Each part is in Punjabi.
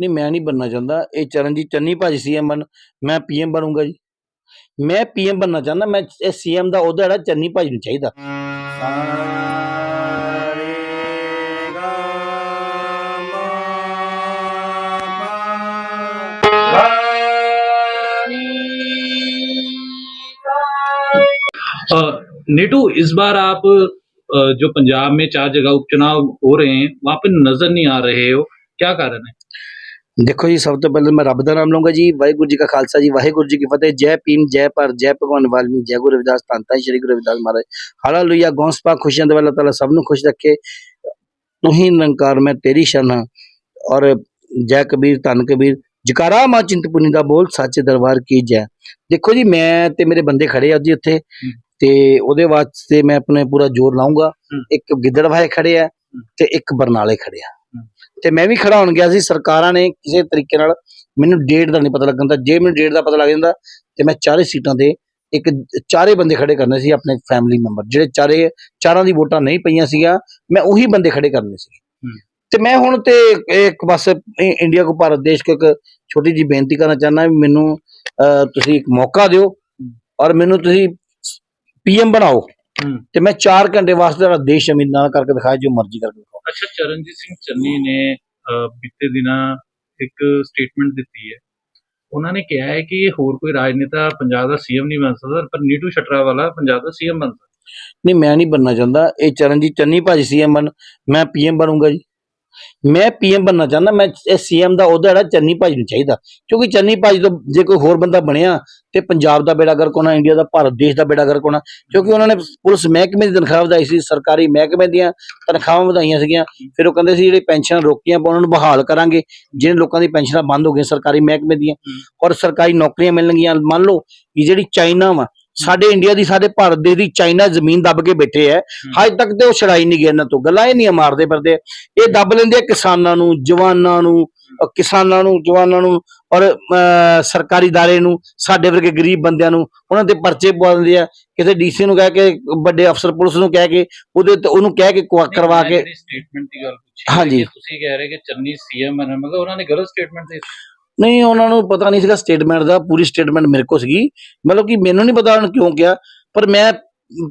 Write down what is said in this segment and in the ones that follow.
ਨਹੀਂ ਮੈਂ ਨਹੀਂ ਬਣਨਾ ਚਾਹੁੰਦਾ ਇਹ ਚਰਨਜੀਤ ਚੰਨੀ ਭਾਜੀ ਸੀਐਮ ਬਣ ਮੈਂ ਪੀਐਮ ਬਣੂੰਗਾ ਜੀ ਮੈਂ ਪੀਐਮ ਬਣਨਾ ਚਾਹੁੰਦਾ ਮੈਂ ਇਹ ਸੀਐਮ ਦਾ ਉਹਦਾ ਜਿਹੜਾ ਚੰਨੀ ਭਾਜੀ ਨੂੰ ਚਾਹੀਦਾ अ, नीटू इस बार आप अ, जो पंजाब में चार जगह उपचुनाव हो रहे हैं वहां पर नजर नहीं आ रहे हो क्या कारण है ਦੇਖੋ ਜੀ ਸਭ ਤੋਂ ਪਹਿਲਾਂ ਮੈਂ ਰੱਬ ਦਾ ਨਾਮ ਲਵਾਂਗਾ ਜੀ। ਵਾਹਿਗੁਰੂ ਜੀ ਕਾ ਖਾਲਸਾ ਜੀ ਵਾਹਿਗੁਰੂ ਜੀ ਕੀ ਫਤਿਹ। ਜੈ ਭੀਮ ਜੈ ਭਾਰਤ ਜੈ ਭਗਵਾਨ ਵਾਲਮੀਕ ਜੈ ਗੁਰੂ ਰਵਿਦਾਸ ਧੰਨ ਸ਼੍ਰੀ ਗੁਰੂ ਰਵਿਦਾਸ ਮਹਾਰਾਜ। ਹਾਲੇਲੂਇਆ ਗੌਂਸਪਾ ਖੁਸ਼ੀਆਂ ਦੇ ਵਾਲਾ ਤਾਲਾ ਸਭ ਨੂੰ ਖੁਸ਼ ਰੱਖੇ। ਤੂੰ ਹੀ ਨਿਰੰਕਾਰ ਮੈਂ ਤੇਰੀ ਸ਼ਰਨ ਔਰ ਜੈ ਕਬੀਰ ਧੰਨ ਕਬੀਰ ਜਕਾਰਾ ਮਾ ਚਿੰਤਪੁਰਨੀ ਦਾ ਬੋਲ ਸੱਚੇ ਦਰਬਾਰ ਕੀ ਜੈ। ਦੇਖੋ ਜੀ ਮੈਂ ਤੇ ਮੇਰੇ ਬੰਦੇ ਖੜੇ ਆ ਜੀ ਇੱਥੇ ਤੇ ਉਹਦੇ ਵਾਸਤੇ ਮੈਂ ਆਪਣੇ ਪੂਰਾ ਜ਼ੋਰ ਲਾਉਂਗਾ। ਇੱਕ ਗਿੱਦੜਵਾਹੇ ਖੜੇ ਆ ਤੇ ਇੱਕ ਬਰਨਾਲੇ ਖੜੇ ਆ। ਤੇ ਮੈਂ ਵੀ ਖੜਾ ਹੋਣ ਗਿਆ ਸੀ ਸਰਕਾਰਾਂ ਨੇ ਕਿਸੇ ਤਰੀਕੇ ਨਾਲ ਮੈਨੂੰ ਡੇਟ ਦਾ ਨਹੀਂ ਪਤਾ ਲੱਗਣ ਦਾ ਜੇ ਮੈਨੂੰ ਡੇਟ ਦਾ ਪਤਾ ਲੱਗ ਜਾਂਦਾ ਤੇ ਮੈਂ ਚਾਰੇ ਸੀਟਾਂ ਤੇ ਇੱਕ ਚਾਰੇ ਬੰਦੇ ਖੜੇ ਕਰਨੇ ਸੀ ਆਪਣੇ ਫੈਮਿਲੀ ਮੈਂਬਰ ਜਿਹੜੇ ਚਾਰੇ ਚਾਰਾਂ ਦੀ ਵੋਟਾਂ ਨਹੀਂ ਪਈਆਂ ਸੀਗੀਆਂ ਮੈਂ ਉਹੀ ਬੰਦੇ ਖੜੇ ਕਰਨੇ ਸੀ। ਤੇ ਮੈਂ ਹੁਣ ਤੇ ਇੱਕ ਬਸ ਇੰਡੀਆ ਕੋ ਭਾਰਤ ਦੇਸ਼ ਕੋ ਇੱਕ ਛੋਟੀ ਜੀ ਬੇਨਤੀ ਕਰਨਾ ਚਾਹੁੰਦਾ ਵੀ ਮੈਨੂੰ ਤੁਸੀਂ ਇੱਕ ਮੌਕਾ ਦਿਓ ਔਰ ਮੈਨੂੰ ਤੁਸੀਂ ਪੀਐਮ ਬਣਾਓ। ਤੇ ਮੈਂ 4 ਘੰਟੇ ਵਾਸਤੇ ਤੁਹਾਡਾ ਦੇਸ਼ ਅਮੀਰ ਨਾਲ ਕਰਕੇ ਦਿਖਾਇਆ ਜੋ ਮਰਜ਼ੀ ਕਰਕੇ ਅੱਛਾ, ਚਰਨਜੀਤ ਸਿੰਘ ਚੰਨੀ ਨੇ ਬੀਤੇ ਦਿਨਾਂ ਇੱਕ ਸਟੇਟਮੈਂਟ ਦਿੱਤੀ ਹੈ। ਉਹਨਾਂ ਨੇ ਕਿਹਾ ਹੈ ਕਿ ਹੋਰ ਕੋਈ ਰਾਜਨੇਤਾ ਪੰਜਾਬ ਦਾ ਸੀਐਮ ਨਹੀਂ ਬਣ ਸਕਦਾ, ਪਰ ਨੀਟੂ ਸ਼ਟਰਾ ਵਾਲਾ ਪੰਜਾਬ ਦਾ ਸੀਐਮ ਬਣ ਸਕਦਾ। ਨਹੀਂ, ਮੈਂ ਨਹੀਂ ਬਣਨਾ ਚਾਹੁੰਦਾ। ਇਹ ਚਰਨਜੀਤ ਚੰਨੀ ਭਾਜੀ ਸੀਐਮ ਬਣ, ਮੈਂ ਪੀਐਮ ਬਣੂੰਗਾ ਜੀ। ਮੈਂ ਪੀਐਮ ਬਣਨਾ ਚਾਹੁੰਦਾ ਮੈਂ ਇਹ ਸੀਐਮ ਦਾ ਉਹਦਾ ਜਿਹੜਾ ਚੰਨੀ ਭਾਜੀ ਨੂੰ ਚਾਹੀਦਾ। ਕਿਉਂਕਿ ਚੰਨੀ ਭਾਜੀ ਤੋਂ ਜੇ ਕੋਈ ਹੋਰ ਬੰਦਾ ਬਣਿਆ ਤੇ ਪੰਜਾਬ ਦਾ ਬੇੜਾ ਗਰਕ ਹੋਣਾ ਇੰਡੀਆ ਦਾ ਭਾਰਤ ਦੇਸ਼ ਦਾ ਬੇੜਾ ਗਰਕ ਹੋਣਾ ਕਿਉਂਕਿ ਉਹਨਾਂ ਨੇ ਪੁਲਿਸ ਮਹਿਕਮੇ ਦੀ ਤਨਖਾਹ ਵਧਾਈ ਸੀ ਸਰਕਾਰੀ ਮਹਿਕਮੇ ਦੀਆਂ ਤਨਖਾਹਾਂ ਵਧਾਈਆਂ ਸੀਗੀਆਂ ਫਿਰ ਉਹ ਕਹਿੰਦੇ ਸੀ ਜਿਹੜੇ ਪੈਨਸ਼ਨ ਰੋਕੀਆਂ ਆਪਾਂ ਉਹਨਾਂ ਨੂੰ ਬਹਾਲ ਕਰਾਂਗੇ ਜਿਹਨੇ ਲੋਕਾਂ ਦੀ ਪੈਨਸ਼ਨਾਂ ਬੰਦ ਹੋ ਗਈਆਂ ਸਰਕਾਰੀ ਮਹਿਕਮੇ ਦੀਆਂ ਔਰ ਸਰਕਾਰੀ ਨੌਕਰੀਆਂ ਮਿਲਣਗੀਆਂ ਮੰਨ ਲਓ ਕਿ ਜਿਹੜੀ ਚਾਈਨਾ ਵਾ ਸਾਡੇ ਇੰਡੀਆ ਦੀ ਸਾਡੇ ਭਾਰਤ ਦੇਸ਼ ਦੀ ਚਾਈਨਾ ਜ਼ਮੀਨ ਦੱਬ ਕੇ ਬੈਠੇ ਐ। ਹਜੇ ਤੱਕ ਤੇ ਉਹ ਛੜਾਈ ਨਹੀਂ ਗਏ ਇਹਨਾਂ ਤੋਂ। ਗੱਲਾਂ ਇਹ ਨਹੀਂ ਮਾਰਦੇ ਫਿਰਦੇ। ਇਹ ਦੱਬ ਲੈਂਦੇ ਆ ਕਿਸਾਨਾਂ ਨੂੰ ਜਵਾਨਾਂ ਨੂੰ ਕਿਸਾਨਾਂ ਨੂੰ ਜਵਾਨਾਂ ਨੂੰ ਔਰ ਸਰਕਾਰੀ ਦਾਰੇ ਨੂੰ ਸਾਡੇ ਵਰਗੇ ਗਰੀਬ ਬੰਦਿਆਂ ਨੂੰ। ਉਹਨਾਂ ਤੇ ਪਰਚੇ ਪਵਾ ਦਿੰਦੇ ਆ। ਕਿਸੇ ਡੀਸੀ ਨੂੰ ਕਹਿ ਕੇ ਵੱਡੇ ਅਫਸਰ ਪੁਲਿਸ ਨੂੰ ਕਹਿ ਕੇ ਉਹਦੇ ਤੇ ਉਹਨੂੰ ਕਹਿ ਕੇ ਕਰਵਾ ਕੇ ਸਟੇਟਮੈਂਟ ਦੀ ਗੱਲ ਪੁੱਛੀ ਹਾਂਜੀ। ਤੁਸੀਂ ਕਹਿ ਰਹੇ ਕਿ ਚੰਨੀ ਸੀਐਮ ਮਤਲਬ ਉਹਨਾਂ ਨੇ ਗਲਤ ਸਟੇਟਮੈਂਟ ਦਿੱਤੀ। ਨਹੀਂ ਉਹਨਾਂ ਨੂੰ ਪਤਾ ਨਹੀਂ ਸੀਗਾ ਸਟੇਟਮੈਂਟ ਦਾ ਪੂਰੀ ਸਟੇਟਮੈਂਟ ਮੇਰੇ ਕੋਲ ਸੀਗੀ। ਮਤਲਬ ਕਿ ਮੈਨੂੰ ਨਹੀਂ ਪਤਾ ਉਹਨਾਂ ਕਿਉਂ ਕਿਹਾ ਪਰ ਮੈਂ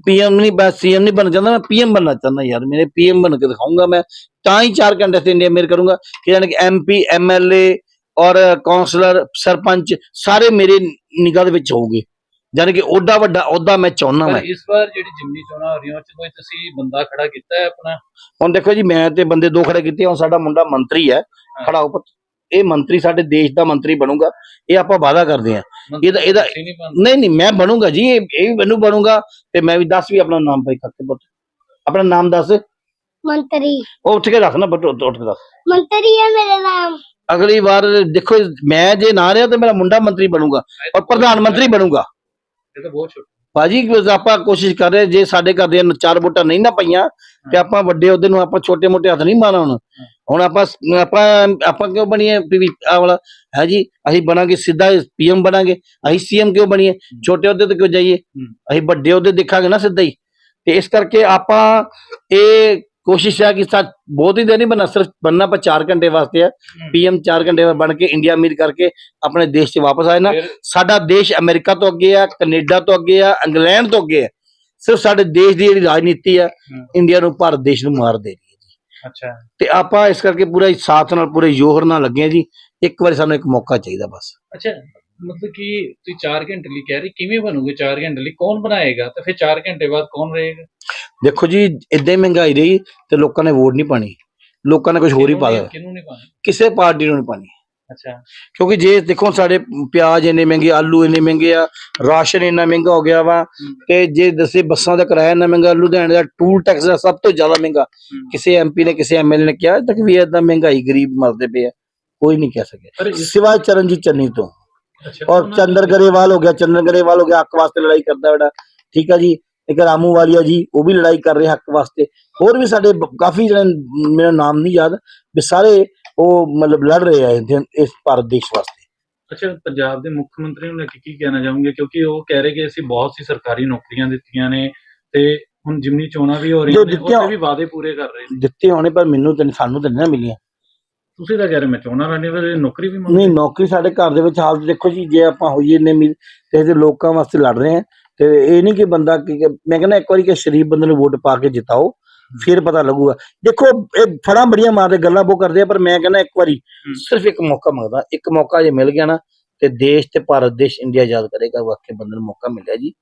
ਪੀਐਮ ਨਹੀਂ ਬਸ ਸੀਐਮ ਨਹੀਂ ਬਣਨਾ ਚਾਹੁੰਦਾ ਮੈਂ ਪੀਐਮ ਬਣਨਾ ਚਾਹੁੰਦਾ ਯਾਰ। ਮੇਰੇ ਪੀਐਮ ਬਣ ਕੇ ਦਿਖਾਊਂਗਾ ਮੈਂ। ਤਾਂ ਹੀ 4 ਘੰਟੇ ਤੇ ਇੰਡੀਆ ਮੇਰ ਕਰੂੰਗਾ ਕਿ ਕਿ ਐਮਪੀ ਐਮਐਲਏ ਔਰ ਕਾਉਂਸਲਰ ਸਰਪੰਚ ਸਾਰੇ ਮੇਰੇ ਨਿਗਾਹ ਦੇ ਵਿੱਚ ਹੋਊਗੇ। ਜਾਨੀ ਕਿ ਓਡਾ ਵੱਡਾ ਅਹੁਦਾ ਮੈਂ ਚਾਹੁੰਦਾ ਮੈਂ। ਇਸ ਵਾਰ ਜਿਹੜੀ ਜਿਮਨੀ ਚੋਣਾਂ ਹੋ ਰਹੀਆਂ ਉਹ ਚ ਕੋਈ ਤੁਸੀਂ ਬੰਦਾ ਖੜਾ ਕੀਤਾ ਹੈ ਆਪਣਾ? ਹੁਣ ਦੇਖੋ ਜੀ ਮੈਂ ਤੇ ਬੰਦੇ ਦੋ ਖੜੇ ਕੀਤੇ ਹੁਣ ਸਾਡਾ ਮੁੰਡਾ ਮੰਤਰੀ ਹੈ ਖੜਾ ਉਪ ਇਹ ਮੰਤਰੀ ਸਾਡੇ ਦੇਸ਼ ਦਾ ਮੰਤਰੀ ਬਣੂਗਾ ਇਹ ਆਪਾਂ ਵਾਅਦਾ ਕਰਦੇ ਹਾਂ। ਇਹਦਾ- ਇਹਦਾ- ਨਹੀਂ ਨਹੀਂ ਮੈਂ ਬਣੂੰਗਾ ਜੀ ਇਹ ਵੀ ਮੈਨੂੰ ਬਣੂੰਗਾ ਤੇ ਮੈਂ ਵੀ ਦੱਸ ਵੀ ਆਪਣਾ ਨਾਮ ਭਾਈ ਕੱਕੇ ਪੁੱਤ। ਆਪਣਾ ਨਾਮ ਦੱਸ। ਮੰਤਰੀ। ਉਹ ਉੱਠ ਕੇ ਦੱਸ ਨਾ ਬੱਟ ਉੱਠ ਕੇ ਦੱਸ। ਮੰਤਰੀ ਹੈ ਮੇਰਾ ਨਾਮ। ਅਗਲੀ ਵਾਰ ਦੇਖੋ ਮੈਂ ਜੇ ਨਾ ਰਿਹਾ ਤੇ ਮੇਰਾ ਮੁੰਡਾ ਮੰਤਰੀ ਬਣੂਗਾ ਔਰ ਪ੍ਰਧਾਨ ਮੰਤਰੀ ਬਣੂਗਾ। ਇਹ ਤਾਂ ਬਹੁਤ ਛੋਟਾ ਭਾਜੀ ਆਪਾਂ ਕੋਸ਼ਿਸ਼ ਕਰ ਰਹੇ ਜੇ ਸਾਡੇ ਘਰ ਦੀਆਂ ਚਾਰ ਵੋਟਾਂ ਨਹੀਂ ਨਾ ਪਈਆਂ ਤੇ ਆਪਾਂ ਵੱਡੇ ਉਹਦੇ ਨੂੰ ਆਪਾਂ ਛੋਟੇ ਮੋਟੇ ਹੱਥ ਨਹੀਂ ਮਾਰਨਾ ਹੁਣ। ਹੁਣ ਆਪਾਂ ਆਪਾਂ ਆਪਾਂ ਕਿਉਂ ਬਣੀਏ ਪੀਵੀ ਆ ਵਾਲਾ? ਹੈ ਜੀ ਅਸੀਂ ਬਣਾਂਗੇ ਸਿੱਧਾ ਪੀਐਮ ਬਣਾਂਗੇ ਅਸੀਂ ਸੀਐਮ ਕਿਉਂ ਬਣੀਏ? ਛੋਟੇ ਉਹਦੇ ਤੇ ਕਿਉਂ ਜਾਈਏ? ਅਸੀਂ ਵੱਡੇ ਉਹਦੇ ਦੇਖਾਂਗੇ ਨਾ ਸਿੱਧਾ ਹੀ। ਤੇ ਇਸ ਕਰਕੇ ਆਪਾਂ ਇਹ ਕੋਸ਼ਿਸ਼ ਹੈ ਕਿ ਸਾ ਬਹੁਤ ਹੀ ਦੇਰ ਨਹੀਂ ਬਣਾ ਸਿਰਫ ਬੰਨਾ ਆਪਾਂ 4 ਘੰਟੇ ਵਾਸਤੇ ਆ। ਪੀਐਮ 4 ਘੰਟੇ ਬਣ ਕੇ ਇੰਡੀਆ ਅਮੀਰ ਕਰਕੇ ਆਪਣੇ ਦੇਸ਼ 'ਚ ਵਾਪਸ ਆਏ ਨਾ ਸਾਡਾ ਦੇਸ਼ ਅਮਰੀਕਾ ਤੋਂ ਅੱਗੇ ਆ ਕੈਨੇਡਾ ਤੋਂ ਅੱਗੇ ਆ ਇੰਗਲੈਂਡ ਤੋਂ ਅੱਗੇ ਆ। ਸਿਰਫ ਸਾਡੇ ਦੇਸ਼ ਦੀ ਜਿਹੜੀ ਰਾਜਨੀਤੀ ਆ। ਇੰਡੀਆ ਨੂੰ ਭਾਰਤ ਦੇਸ਼ ਨੂੰ ਮਾਰ ਦੇ ਰਹੀ ਹੈ ਜੀ। ਅੱਛਾ। ਤੇ ਆਪਾਂ ਇਸ ਕਰਕੇ ਪੂਰਾ ਹੀ ਸਾਥ ਨਾਲ ਪੂਰੇ ਜੋਹਰ ਨਾਲ ਲੱਗੇ ਆ ਜੀ। ਇੱਕ ਵਾਰੀ ਸਾਨੂੰ ਇੱਕ ਮੌਕਾ ਚਾਹੀਦਾ ਬਸ। ਅੱਛਾ ਮਤਲਬ ਕਿ ਤੁਸੀਂ 4 ਘੰਟੇ ਲਈ ਕਹਿ ਰਹੇ ਕਿਵੇਂ ਬਣੋਗੇ 4 ਘੰਟੇ ਲਈ? ਕੌਣ ਬਣਾਏਗਾ? ਤੇ ਫਿਰ 4 ਘੰਟੇ ਬਾਅਦ ਕੌਣ ਰਹੇਗਾ? ਦੇਖੋ ਜੀ ਇਦਾਂ ਹੀ ਮਹਿੰਗਾਈ ਰਹੀ ਤੇ ਲੋਕਾਂ ਨੇ ਵੋਟ ਨਹੀਂ ਪਾਣੀ ਲੋਕਾਂ ਨੇ ਕੁਝ ਹੋਰ ਹੀ ਪਾ ਦੇਣਾ ਕਿਹਨੂੰ ਨਹੀਂ ਪਾਣਾ ਕਿਸੇ ਪਾਰਟੀ ਨੂੰ ਨਹੀਂ ਪਾਣੀ ਅੱਛਾ। ਕਿਉਂਕਿ ਜੇ ਦੇਖੋ ਸਾਡੇ ਪਿਆਜ਼ ਇੰਨੇ ਮਹਿੰਗੇ ਆਲੂ ਇੰਨੇ ਮਹਿੰਗੇ ਆ ਰਾਸ਼ਨ ਇੰਨਾ ਮਹਿੰਗਾ ਹੋ ਗਿਆ ਵਾ ਤੇ ਜੇ ਦੱਸੇ ਬੱਸਾਂ ਦਾ ਕਿਰਾਇਆ ਇੰਨਾ ਮਹਿੰਗਾ ਲੁਧਿਆਣੇ ਦਾ ਟੂਲ ਟੈਕਸ ਦਾ ਸਭ ਤੋਂ ਜ਼ਿਆਦਾ ਮਹਿੰਗਾ। ਕਿਸੇ ਐਮਪੀ ਨੇ ਕਿਸੇ ਐਮਐਲਏ ਨੇ ਕਿਹਾ ਤੱਕ ਵੀ ਏਦਾਂ ਮਹਿੰਗਾਈ ਗਰੀਬ ਮਰਦੇ ਪਏ ਆ। ਕੋਈ ਨਹੀਂ ਕਹਿ ਸਕਿਆ। ਸਿਵਾਏ ਚਰਨਜੀਤ ਚੰਨੀ ਤੋਂ। ਔਰ ਚੰਦਰ ਗਰੇਵਾਲ ਹੋ ਗਿਆ ਚੰਦਰ ਗਰੇਵਾਲ ਹੋ ਗਿਆ ਹੱਕ ਵਾਸਤੇ ਲੜਾਈ ਕਰਦਾ ਬੜਾ। ਠੀਕ ਆ ਜੀ। ਇੱਕ ਰਾਮੂ ਵਾਲੀਆ ਜੀ ਉਹ ਵੀ ਲੜਾਈ ਕਰ ਰਹੇ ਹੱਕ ਵਾਸਤੇ। ਹੋਰ ਵੀ ਸਾਡੇ ਕਾਫੀ ਜਿਹੜੇ ਮੇਰਾ ਨਾਮ ਨਹੀਂ ਯਾਦ ਵੀ ਸਾਰੇ ਉਹ ਮਤਲਬ ਲੜ ਰਹੇ ਆ ਇਸ ਭਾਰਤ ਦੇਸ਼ ਵਾਸਤੇ। ਅੱਛਾ ਪੰਜਾਬ ਦੇ ਮੁੱਖ ਮੰਤਰੀ ਨੂੰ ਲੈ ਕੇ ਕੀ ਕਹਿਣਾ ਚਾਹੋਗੇ? ਕਿਉਂਕਿ ਉਹ ਕਹਿ ਰਹੇ ਕਿ ਅਸੀਂ ਬਹੁਤ ਸੀ ਸਰਕਾਰੀ ਨੌਕਰੀਆਂ ਦਿੱਤੀਆਂ ਨੇ ਤੇ ਹੁਣ ਜਿਮਨੀ ਚੋਣਾਂ ਵੀ ਹੋ ਰਹੀਆਂ ਨੇ ਉੱਥੇ ਵੀ ਵਾਅਦੇ ਪੂਰੇ ਕਰ ਰਹੇ ਨੇ। ਦਿੱਤੇ ਹੋਣੇ ਪਰ ਮੈਨੂੰ ਤੇ ਸਾਨੂੰ ਤੇ ਨਹੀਂ ਨਾ ਮਿਲੀਆਂ। ਤੁਸੀਂ ਤਾਂ ਕਹਿ ਰਹੇ ਮੈਂ ਚੋਣਾਂ ਲੜਨੀ ਫਿਰ ਨੌਕਰੀ ਵੀ ਮੰਗਦੇ। ਨਹੀਂ ਨੌਕਰੀ ਸਾਡੇ ਘਰ ਦੇ ਵਿੱਚ ਹਾਲਤ ਦੇਖੋ ਜੀ ਜੇ ਆਪਾਂ ਹੋਈਏ ਨੇ ਤੇ ਲੋਕਾਂ ਵਾਸਤੇ ਲੜ ਰਹੇ ਆ ਤੇ ਇਹ ਨਹੀਂ ਕਿ ਬੰਦਾ ਕਿ ਮੈਂ ਕਹਿੰਦਾ ਇੱਕ ਵਾਰੀ ਕਿ ਸ਼ਰੀਫ ਬੰਦੇ ਨੂੰ ਵੋਟ ਪਾ ਕੇ ਜਿਤਾਓ ਫਿਰ ਪਤਾ ਲੱਗੂਗਾ। ਦੇਖੋ ਇਹ ਫੜਾਂ ਬੜੀਆਂ ਮਾਰਦੇ ਗੱਲਾਂ ਬਹੁਤ ਕਰਦੇ ਆ ਪਰ ਮੈਂ ਕਹਿੰਦਾ ਇੱਕ ਵਾਰੀ ਸਿਰਫ ਇੱਕ ਮੌਕਾ ਮੰਗਦਾ। ਇੱਕ ਮੌਕਾ ਜੇ ਮਿਲ ਗਿਆ ਨਾ ਤੇ ਦੇਸ਼ ਤੇ ਭਾਰਤ ਦੇਸ਼ ਇੰਡੀਆ ਆਜ਼ਾਦ ਕਰੇਗਾ ਵਾਕਈ ਬੰਦੇ ਨੂੰ ਮੌਕਾ ਮਿਲਿਆ ਜੀ।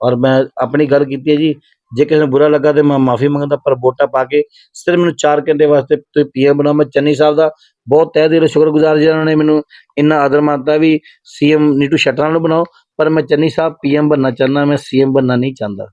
ਔਰ ਮੈਂ ਆਪਣੀ ਗੱਲ ਕੀਤੀ ਹੈ ਜੀ ਜੇ ਕਿਸੇ ਨੂੰ ਬੁਰਾ ਲੱਗਾ ਤੇ ਮੈਂ ਮਾਫੀ ਮੰਗਦਾ ਪਰ ਵੋਟਾਂ ਪਾ ਕੇ ਸਿਰਫ ਮੈਨੂੰ 4 ਘੰਟੇ ਵਾਸਤੇ ਤੁਸੀਂ ਪੀਐਮ ਬਣਾਓ। ਮੈਂ ਚੰਨੀ ਸਾਹਿਬ ਦਾ ਬਹੁਤ ਤਹਿ ਦਿਲੋਂ ਸ਼ੁਕਰਗੁਜ਼ਾਰ ਜਿਨ੍ਹਾਂ ਨੇ ਮੈਨੂੰ ਇੰਨਾ ਆਦਰ ਮਾਨਤਾ ਵੀ ਸੀਐਮ ਨੀਟੂ ਸ਼ਟਰਾਂ ਨੂੰ ਬਣਾਓ। ਪਰ ਮੈਂ ਚੰਨੀ ਸਾਹਿਬ ਪੀਐਮ ਬਣਨਾ ਚਾਹੁੰਦਾ ਮੈਂ ਸੀਐਮ ਬਣਨਾ ਨਹੀਂ ਚਾਹੁੰਦਾ।